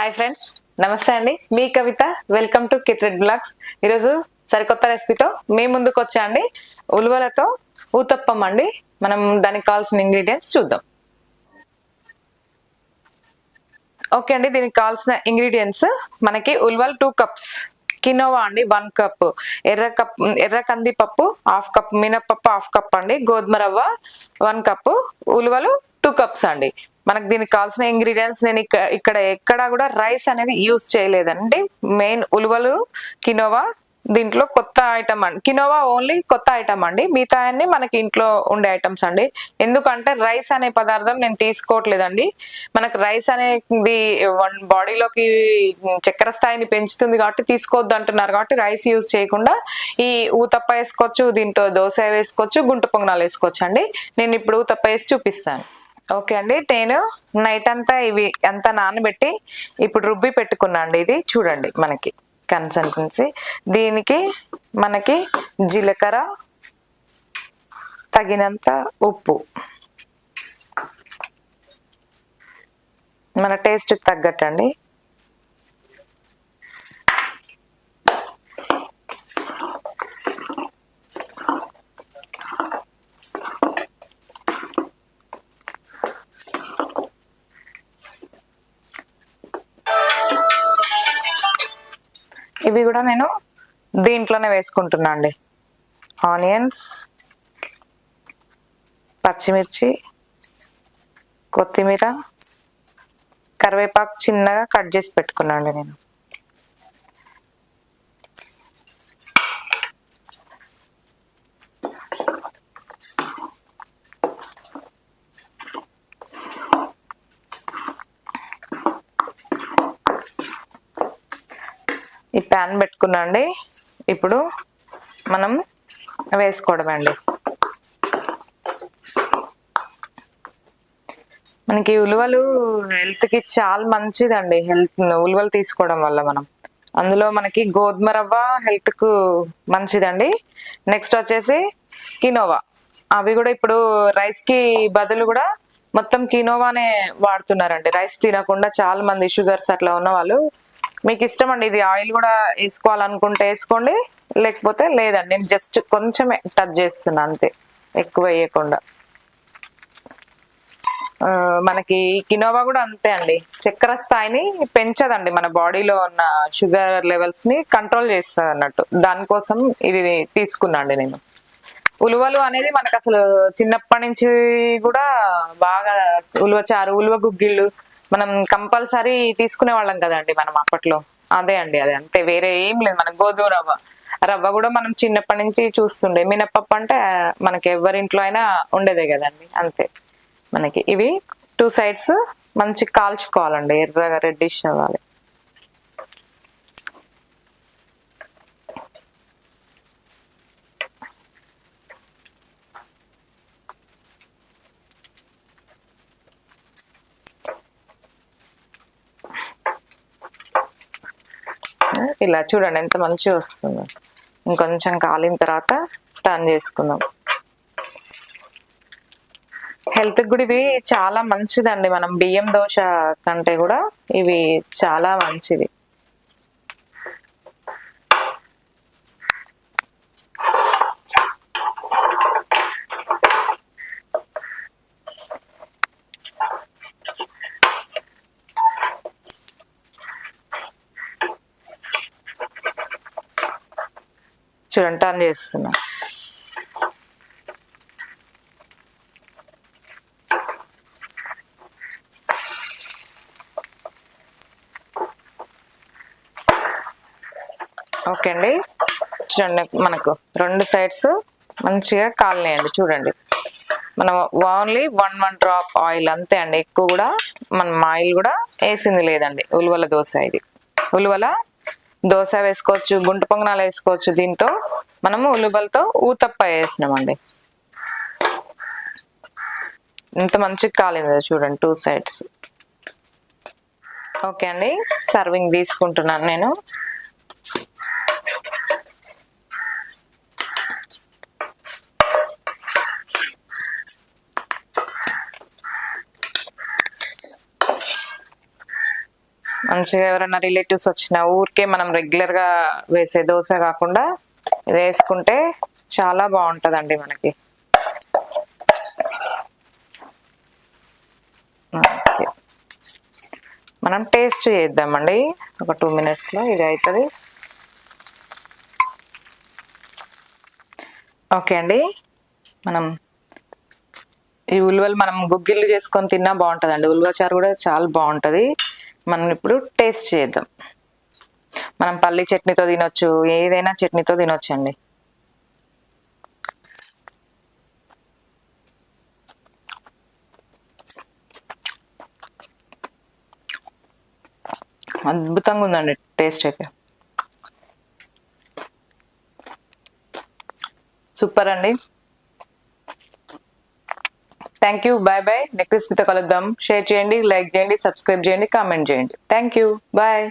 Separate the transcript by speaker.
Speaker 1: Hi friends నమస్తే అండి. మీ కవిత వెల్కమ్ టు కిట్రెడ్ బ్లాగ్స్ ఈరోజు సరికొత్త రెసిపీతో మీ ముందుకు వచ్చా అండి. ఉలువలతో ఊతప్పం అండి. మనం దానికి కావాల్సిన ఇంగ్రీడియంట్స్ చూద్దాం. ఓకే అండి దీనికి కావాల్సిన ఇంగ్రీడియంట్స్ మనకి ఉల్వల్ టూ కప్స్ కినోవా అండి వన్ కప్ ఎర్ర కప్ ఎర్ర కంది పప్పు హాఫ్ కప్ మినప్పప్పు హాఫ్ కప్ అండి. గోధుమ రవ్వ వన్ కప్ ఉలువలు టూ కప్స్ అండి. మనకు దీనికి కావాల్సిన ఇంగ్రీడియంట్స్ నేను ఇక్కడ ఇక్కడ ఎక్కడా కూడా రైస్ అనేది యూస్ చేయలేదండి. మెయిన్ ఉలువలు కినోవా దీంట్లో కొత్త ఐటమ్ అండి కినోవా ఓన్లీ కొత్త ఐటమ్ అండి. మిగతా అన్ని మనకి ఇంట్లో ఉండే ఐటమ్స్ అండి. ఎందుకంటే రైస్ అనే పదార్థం నేను తీసుకోవట్లేదండి. మనకు రైస్ అనేది బాడీలోకి చక్కెర స్థాయిని పెంచుతుంది కాబట్టి తీసుకోవద్దు అంటున్నారు కాబట్టి రైస్ యూజ్ చేయకుండా ఈ ఊతప్ప వేసుకోవచ్చు దీంతో దోశ వేసుకోవచ్చు గుంట పొంగనాలు వేసుకోవచ్చు అండి నేను ఇప్పుడు ఊతప్ప వేసి చూపిస్తాను. ఓకే అండి. నేను నైట్ అంతా ఇవి అంతా నానబెట్టి ఇప్పుడు రుబ్బి పెట్టుకున్నా అండి ఇది. చూడండి మనకి కన్సల్టెన్సీ దీనికి మనకి జీలకర్ర తగినంత ఉప్పు. మన టేస్ట్ తగ్గట్టండి. ఇవి కూడా నేను దీంట్లోనే వేసుకుంటున్నా అండి. ఆనియన్స్ పచ్చిమిర్చి కొత్తిమీర కరివేపాకు చిన్నగా కట్ చేసి పెట్టుకున్నాను అండి నేను. ప్యాన్ పెట్టుకున్నాండి ఇప్పుడు మనం వేసుకోవడం అండి మనకి ఉలువలు హెల్త్కి చాలా మంచిదండి. హెల్త్ ఉలువలు తీసుకోవడం వల్ల మనం. అందులో మనకి గోధుమ రవ్వ హెల్త్కు మంచిదండి. నెక్స్ట్ వచ్చేసి కినోవా. అవి కూడా ఇప్పుడు రైస్కి బదులు కూడా మొత్తం కినోవానే వాడుతున్నారండి. రైస్ తినకుండా చాలా మంది షుగర్స్ అట్లా ఉన్న వాళ్ళు మీకు ఇష్టం అండి ఇది ఆయిల్ కూడా వేసుకోవాలనుకుంటే వేసుకోండి లేకపోతే లేదండి నేను జస్ట్ కొంచెమే టచ్ చేస్తున్నా అంతే ఎక్కువ వేయకుండా. మనకి కినోవా కూడా అంతే అండి చక్కెర స్థాయిని పెంచదండి మన బాడీలో ఉన్న షుగర్ లెవెల్స్ని కంట్రోల్ చేస్తుంది అన్నట్టు. దానికోసం ఇది తీసుకున్నాండి నేను. ఉలువలు అనేది మనకు అసలు చిన్నప్పటి నుంచి కూడా బాగా ఉలువ చారు ఉలువ గుగ్గిళ్ళు మనం కంపల్సరీ తీసుకునే వాళ్ళం కదండి మనం అప్పట్లో. అదే అండి అదే. అంతే వేరే ఏం లేదు. మన గోధుమ రవ్వ. రవ్వ కూడా మనం చిన్నప్పటి నుంచి చూస్తుండే. మినప్పప్పు అంటే మనకి ఎవరింట్లో అయినా ఉండేదే కదండి. అంతే. మనకి ఇవి టూ సైడ్స్ మంచి కాల్చుకోవాలండి. ఎర్రగా రెడ్డిష్ అవ్వాలి. ఇలా చూడండి ఎంత మంచిగా వస్తుంది. ఇంకొంచెం కాలిన తర్వాత టర్న్ చేసుకుందాం. హెల్త్ కూడా ఇవి చాలా మంచిదండి. మనం బియ్యం దోశ కంటే కూడా ఇవి చాలా మంచిది చూడండి టర్న్ చేస్తున్నా. ఓకే అండి. చూడండి మనకు రెండు సైడ్స్ మంచిగా కాలినాయండి చూడండి. మనం only one one drop oil అంతే అండి. ఎక్కువ కూడా మనం ఆయిల్ కూడా వేసింది లేదండి. ఉలువల దోశ ఇది. ఉలువల దోశ వేసుకోవచ్చు గుంట పొంగనాలు వేసుకోవచ్చు దీంతో మనము ఉలువలతో ఊతప్ప వేసినామండి. ఇంత మంచిగా కాలేదు చూడండి టూ సైడ్స్. ఓకే అండి సర్వింగ్ తీసుకుంటున్నాను నేను. మంచిగా ఎవరైనా రిలేటివ్స్ వచ్చినా ఊరికే మనం రెగ్యులర్గా వేసే దోశ కాకుండా ఇది వేసుకుంటే చాలా బాగుంటుందండి మనకి. మనం టేస్ట్ చేద్దామండి. ఒక టూ మినిట్స్లో ఇది అవుతుంది ఓకే అండి. మనం ఈ ఉలువలు మనం గుగ్గిళ్ళు చేసుకొని తిన్నా బాగుంటుందండి. ఉలువ చారు కూడా చాలా బాగుంటుంది. మనం ఇప్పుడు టేస్ట్ చేద్దాం. మనం పల్లి చట్నీతో తినొచ్చు ఏదైనా చట్నీతో తినొచ్చు అండి అద్భుతంగా ఉందండి టేస్ట్ అయితే. సూపర్ అండి. Thank you bye bye next మీతో కలుద్దాం షేర్ చేయండి లైక్ చేయండి సబ్స్క్రైబ్ చేయండి కామెంట్ చేయండి. Thank you bye